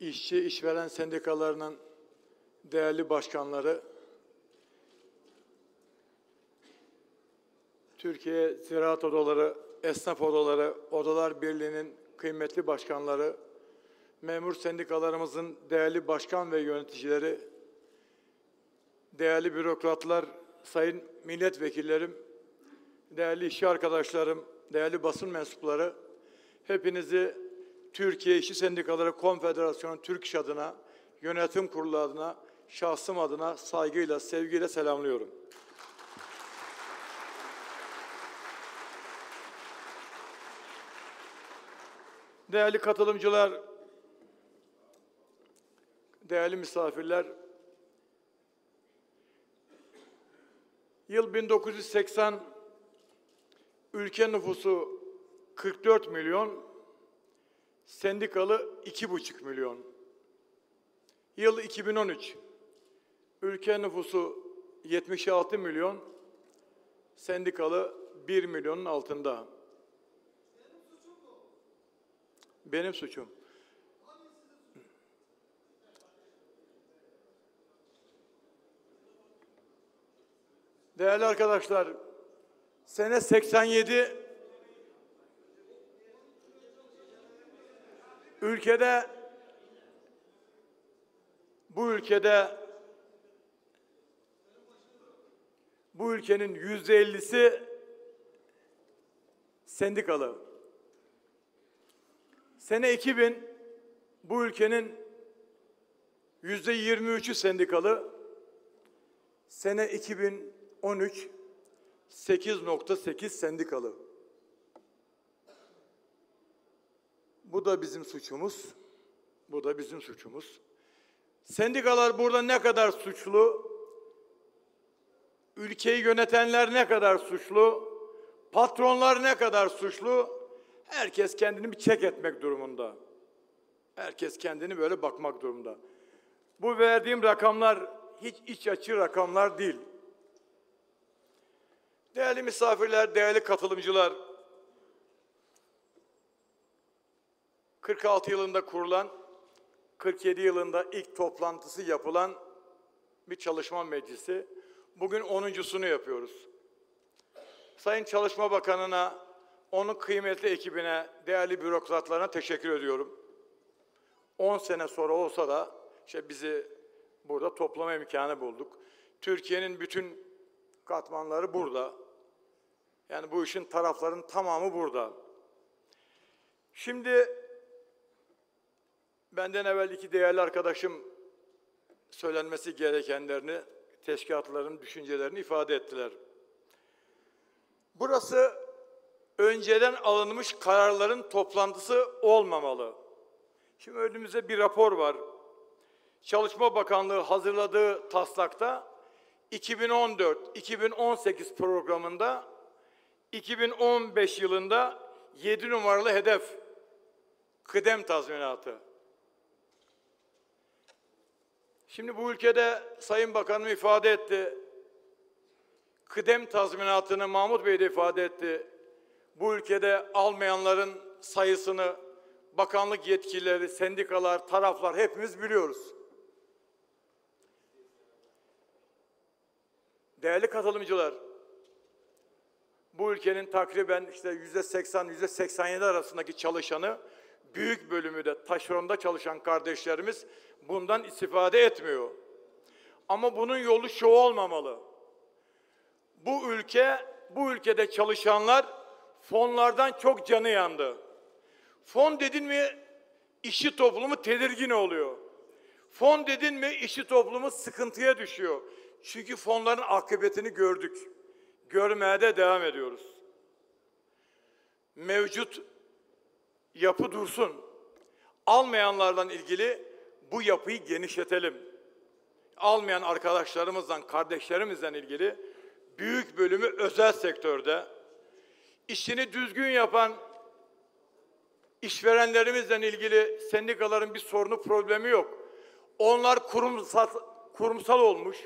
işçi işveren sendikalarının değerli başkanları, Türkiye Ziraat Odaları, Esnaf Odaları, Odalar Birliği'nin kıymetli başkanları, memur sendikalarımızın değerli başkan ve yöneticileri, değerli bürokratlar, sayın milletvekillerim, değerli işçi arkadaşlarım, değerli basın mensupları, hepinizi Türkiye İşçi Sendikaları Konfederasyonu Türk İş adına, yönetim kurulu adına, şahsım adına saygıyla, sevgiyle selamlıyorum. Değerli katılımcılar, değerli misafirler, yıl 1980 ülke nüfusu 44 milyon, sendikalı 2,5 milyon. Yıl 2013 ülke nüfusu 76 milyon, sendikalı 1 milyonun altında. Benim suçum. Değerli arkadaşlar, sene 87 ülkede bu ülkede bu ülkenin yüzde ellisi sendikalı. Sene 2000 bu ülkenin yüzde 23'ü sendikalı. Sene 2013 8.8 sendikalı. Bu da bizim suçumuz. Bu da bizim suçumuz. Sendikalar burada ne kadar suçlu? Ülkeyi yönetenler ne kadar suçlu? Patronlar ne kadar suçlu? Herkes kendini bir çek etmek durumunda. Herkes kendini böyle bakmak durumunda. Bu verdiğim rakamlar hiç iç açı rakamlar değil. Değerli misafirler, değerli katılımcılar, 46 yılında kurulan, 47 yılında ilk toplantısı yapılan bir çalışma meclisi. Bugün 10.sunu yapıyoruz. Sayın Çalışma Bakanı'na, onun kıymetli ekibine, değerli bürokratlarına teşekkür ediyorum. 10 sene sonra olsa da işte bizi burada toplama imkanı bulduk. Türkiye'nin bütün katmanları burada. Yani bu işin tarafların tamamı burada. Şimdi benden evvel iki değerli arkadaşım söylenmesi gerekenlerini, teşkilatların düşüncelerini ifade ettiler. Burası önceden alınmış kararların toplantısı olmamalı. Şimdi önümüzde bir rapor var. Çalışma Bakanlığı hazırladığı taslakta 2014-2018 programında 2015 yılında 7 numaralı hedef kıdem tazminatı. Şimdi bu ülkede Sayın Bakanım ifade etti. Kıdem tazminatını Mahmut Bey de ifade etti. Bu ülkede almayanların sayısını bakanlık yetkilileri, sendikalar, taraflar hepimiz biliyoruz. Değerli katılımcılar, bu ülkenin takriben işte yüzde 80, yüzde 87 arasındaki çalışanı, büyük bölümü taşeronda çalışan kardeşlerimiz bundan istifade etmiyor. Ama bunun yolu şu olmamalı. Bu ülke, bu ülkede çalışanlar fonlardan çok canı yandı. Fon dedin mi işçi toplumu tedirgin oluyor. Fon dedin mi işçi toplumu sıkıntıya düşüyor. Çünkü fonların akıbetini gördük. Görmeye de devam ediyoruz. Mevcut yapı dursun. Almayanlardan ilgili bu yapıyı genişletelim. Almayan arkadaşlarımızdan, kardeşlerimizden ilgili büyük bölümü özel sektörde, işini düzgün yapan işverenlerimizle ilgili sendikaların bir sorunu, problemi yok. Onlar kurumsal, kurumsal olmuş.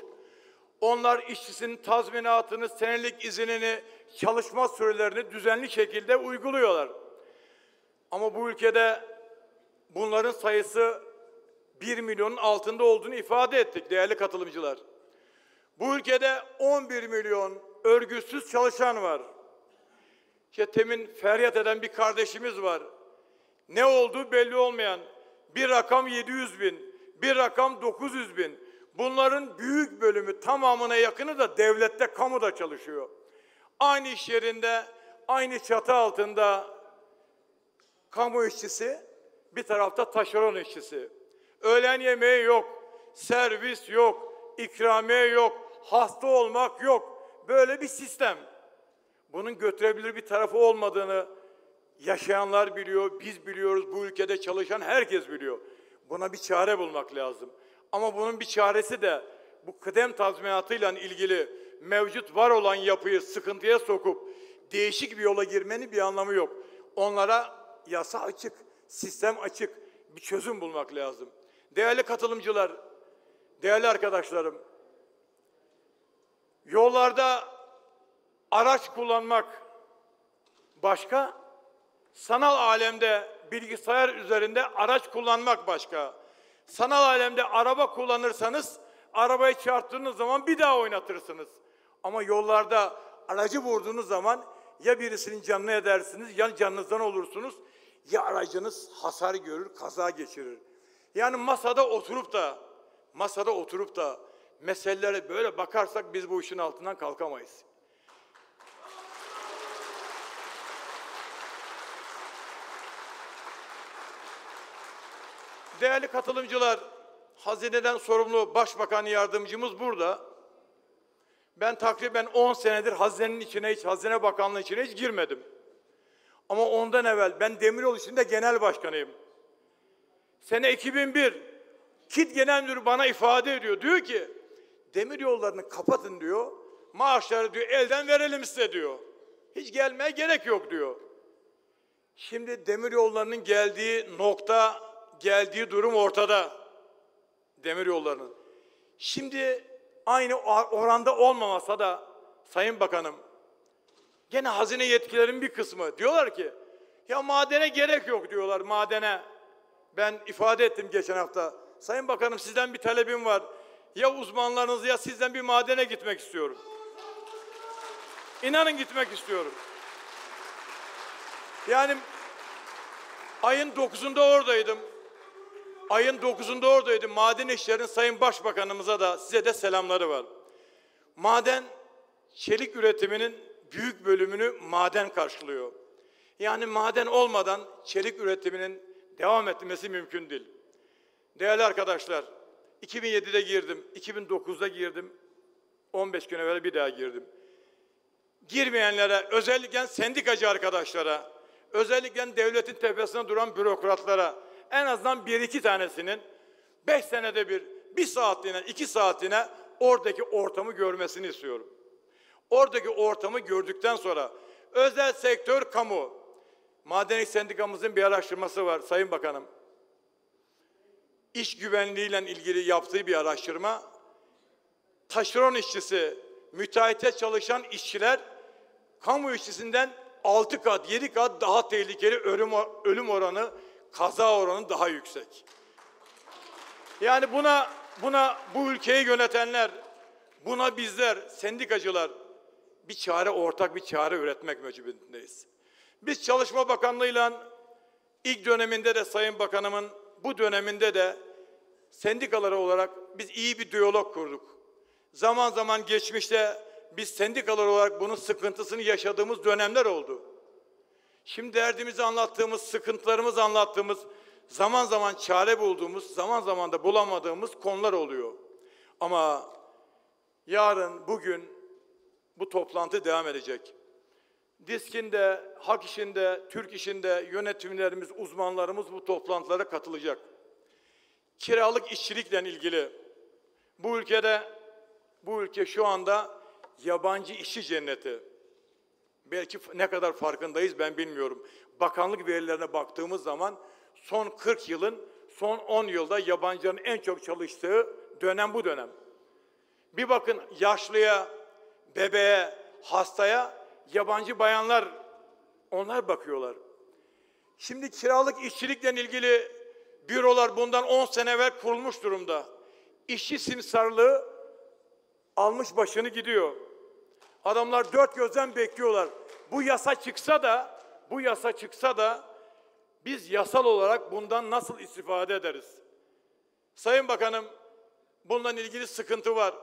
Onlar işçisinin tazminatını, senelik izinini, çalışma sürelerini düzenli şekilde uyguluyorlar. Ama bu ülkede bunların sayısı 1 milyonun altında olduğunu ifade ettik değerli katılımcılar. Bu ülkede 11 milyon örgütsüz çalışan var. İşte temin feryat eden bir kardeşimiz var. Ne olduğu belli olmayan bir rakam 700 bin, bir rakam 900 bin. Bunların büyük bölümü tamamına yakını da devlette, kamuda çalışıyor. Aynı iş yerinde, aynı çatı altında kamu işçisi, bir tarafta taşeron işçisi. Öğlen yemeği yok, servis yok, ikramiye yok, hasta olmak yok. Böyle bir sistem. Bunun götürebilir bir tarafı olmadığını yaşayanlar biliyor, biz biliyoruz, bu ülkede çalışan herkes biliyor. Buna bir çare bulmak lazım. Ama bunun bir çaresi de bu kıdem tazminatıyla ilgili mevcut var olan yapıyı sıkıntıya sokup değişik bir yola girmenin bir anlamı yok. Onlara yasa açık, sistem açık bir çözüm bulmak lazım. Değerli katılımcılar, değerli arkadaşlarım, yollarda araç kullanmak başka, sanal alemde bilgisayar üzerinde araç kullanmak başka. Sanal alemde araba kullanırsanız arabayı çarptığınız zaman bir daha oynatırsınız. Ama yollarda aracı vurduğunuz zaman ya birisinin canını edersiniz ya canınızdan olursunuz ya aracınız hasar görür, kaza geçirir. Yani masada oturup da masada oturup da meselelere böyle bakarsak biz bu işin altından kalkamayız. Değerli katılımcılar, hazineden sorumlu başbakan yardımcımız burada. Ben takriben 10 senedir hazinenin içine hiç, hazine bakanlığı içine hiç girmedim. Ama ondan evvel ben Demiryolu içinde genel başkanıyım. Sene 2001 KİT Genel Müdürü bana ifade ediyor. Diyor ki demir yollarını kapatın diyor. Maaşları diyor elden verelim size diyor. Hiç gelmeye gerek yok diyor. Şimdi demir yollarının geldiği nokta, geldiği durum ortada. Demir yollarının. Şimdi aynı oranda olmamasa da Sayın Bakanım, gene hazine yetkilerin bir kısmı diyorlar ki, ya madene gerek yok diyorlar madene. Ben ifade ettim geçen hafta. Sayın Bakanım sizden bir talebim var. Ya uzmanlarınız ya sizden bir madene gitmek istiyorum. İnanın gitmek istiyorum. Yani ayın 9'unda oradaydım. Ayın 9'unda oradaydım. Maden işlerin Sayın Başbakanımıza da size de selamları var. Maden çelik üretiminin büyük bölümünü maden karşılıyor. Yani maden olmadan çelik üretiminin devam etmesi mümkün değil. Değerli arkadaşlar, 2007'de girdim, 2009'da girdim, 15 gün evvel bir daha girdim. Girmeyenlere, özellikle sendikacı arkadaşlara, özellikle devletin tepesine duran bürokratlara, en azından bir iki tanesinin beş senede bir, bir saatliğine, iki saatliğine oradaki ortamı görmesini istiyorum. Oradaki ortamı gördükten sonra özel sektör, kamu, Madenlik Sendikamızın bir araştırması var Sayın Bakanım. İş güvenliğiyle ilgili yaptığı bir araştırma. Taşeron işçisi, müteahhite çalışan işçiler kamu işçisinden 6 kat, 7 kat daha tehlikeli ölüm, ölüm oranı, kaza oranı daha yüksek. Yani buna buna bu ülkeyi yönetenler, buna bizler, sendikacılar bir çare, ortak bir çare üretmek mecburiyetindeyiz. Biz Çalışma Bakanlığı'yla ilk döneminde de Sayın Bakanımın bu döneminde de sendikaları olarak biz iyi bir diyalog kurduk. Zaman zaman geçmişte biz sendikalar olarak bunun sıkıntısını yaşadığımız dönemler oldu. Şimdi derdimizi anlattığımız, sıkıntılarımızı anlattığımız, zaman zaman çare bulduğumuz, zaman zaman da bulamadığımız konular oluyor. Ama yarın, bugün bu toplantı devam edecek. Diskinde, hak işinde, Türk işinde yönetimlerimiz, uzmanlarımız bu toplantılara katılacak. Kiralık işçilikle ilgili bu ülkede, bu ülke şu anda yabancı işçi cenneti. Belki ne kadar farkındayız ben bilmiyorum. Bakanlık verilerine baktığımız zaman son 40 yılın, son 10 yılda yabancıların en çok çalıştığı dönem bu dönem. Bir bakın yaşlıya, bebeğe, hastaya yabancı bayanlar onlar bakıyorlar. Şimdi kiralık işçilikle ilgili Bürolar bundan 10 sene evvel kurulmuş durumda. İşçi simsarlığı almış başını gidiyor. Adamlar dört gözden bekliyorlar. Bu yasa çıksa da, bu yasa çıksa da biz yasal olarak bundan nasıl istifade ederiz? Sayın Bakanım, bununla ilgili sıkıntı var.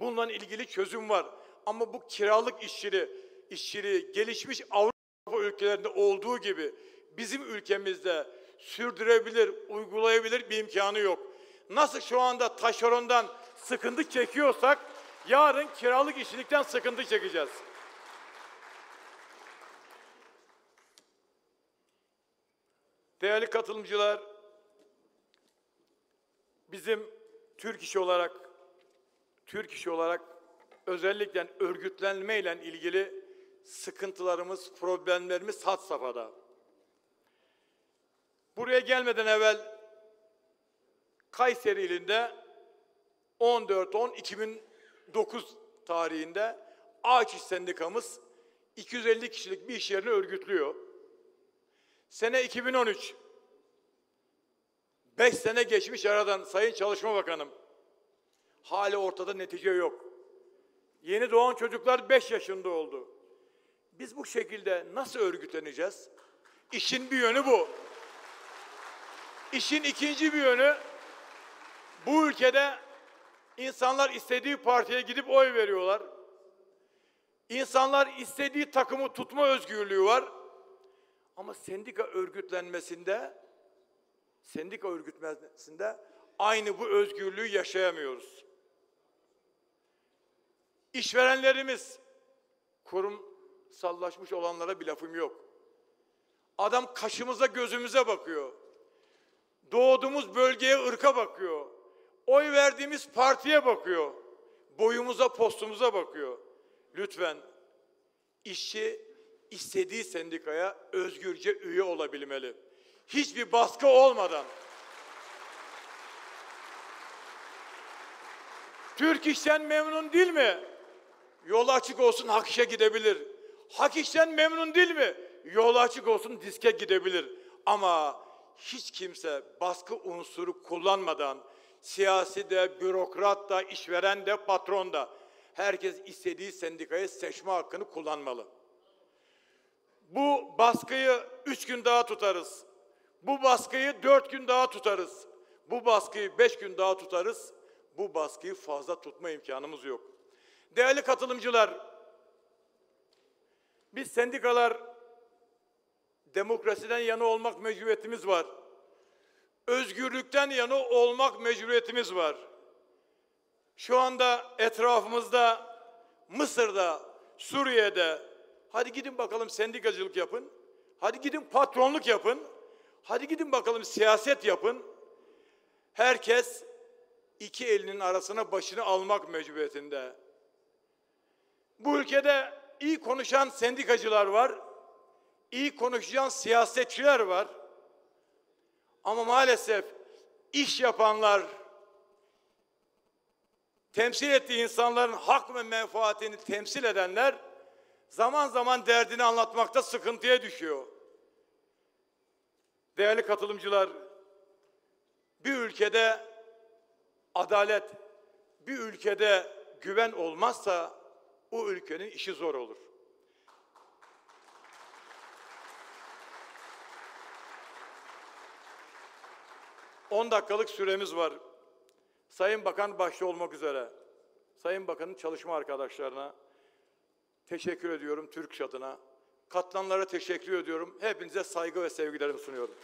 Bununla ilgili çözüm var. Ama bu kiralık işçiliği, işçiliği gelişmiş Avrupa ülkelerinde olduğu gibi bizim ülkemizde sürdürebilir, uygulayabilir bir imkanı yok. Nasıl şu anda taşerondan sıkıntı çekiyorsak yarın kiralık işçilikten sıkıntı çekeceğiz. Değerli katılımcılar, bizim Türk İş olarak Türk İş olarak özellikle örgütlenmeyle ilgili sıkıntılarımız, problemlerimiz had safhada. Buraya gelmeden evvel Kayseri ilinde 14-10-2009 tarihinde Ağaç Sendikamız 250 kişilik bir iş yerini örgütlüyor. Sene 2013. 5 sene geçmiş aradan Sayın Çalışma Bakanım. Hali ortada netice yok. Yeni doğan çocuklar 5 yaşında oldu. Biz bu şekilde nasıl örgütleneceğiz? İşin bir yönü bu. İşin ikinci bir yönü bu ülkede insanlar istediği partiye gidip oy veriyorlar. İnsanlar istediği takımı tutma özgürlüğü var. Ama sendika örgütlenmesinde sendika örgütlenmesinde aynı bu özgürlüğü yaşayamıyoruz. İşverenlerimiz kurumsallaşmış olanlara bir lafım yok. Adam kaşımıza gözümüze bakıyor. Doğduğumuz bölgeye ırka bakıyor. Oy verdiğimiz partiye bakıyor. Boyumuza postumuza bakıyor. Lütfen işçi istediği sendikaya özgürce üye olabilmeli. Hiçbir baskı olmadan. Türk işten memnun değil mi? Yolu açık olsun hak işe gidebilir. Hak işten memnun değil mi? Yolu açık olsun diske gidebilir. Ama hiç kimse baskı unsuru kullanmadan siyasi de, bürokrat da, işveren de, patron da herkes istediği sendikayı seçme hakkını kullanmalı. Bu baskıyı üç gün daha tutarız. Bu baskıyı dört gün daha tutarız. Bu baskıyı beş gün daha tutarız. Bu baskıyı fazla tutma imkanımız yok. Değerli katılımcılar, biz sendikalar demokrasiden yana olmak mecburiyetimiz var. Özgürlükten yana olmak mecburiyetimiz var. Şu anda etrafımızda Mısır'da, Suriye'de, hadi gidin bakalım sendikacılık yapın. Hadi gidin patronluk yapın. Hadi gidin bakalım siyaset yapın. Herkes iki elinin arasına başını almak mecburiyetinde. Bu ülkede iyi konuşan sendikacılar var. iyi konuşan siyasetçiler var. Ama maalesef iş yapanlar, temsil ettiği insanların hak ve menfaatini temsil edenler zaman zaman derdini anlatmakta sıkıntıya düşüyor. Değerli katılımcılar, bir ülkede adalet, bir ülkede güven olmazsa o ülkenin işi zor olur. On dakikalık süremiz var. Sayın Bakan başta olmak üzere, Sayın Bakan'ın çalışma arkadaşlarına teşekkür ediyorum Türk adına. Katılanlara teşekkür ediyorum. Hepinize saygı ve sevgilerimi sunuyorum.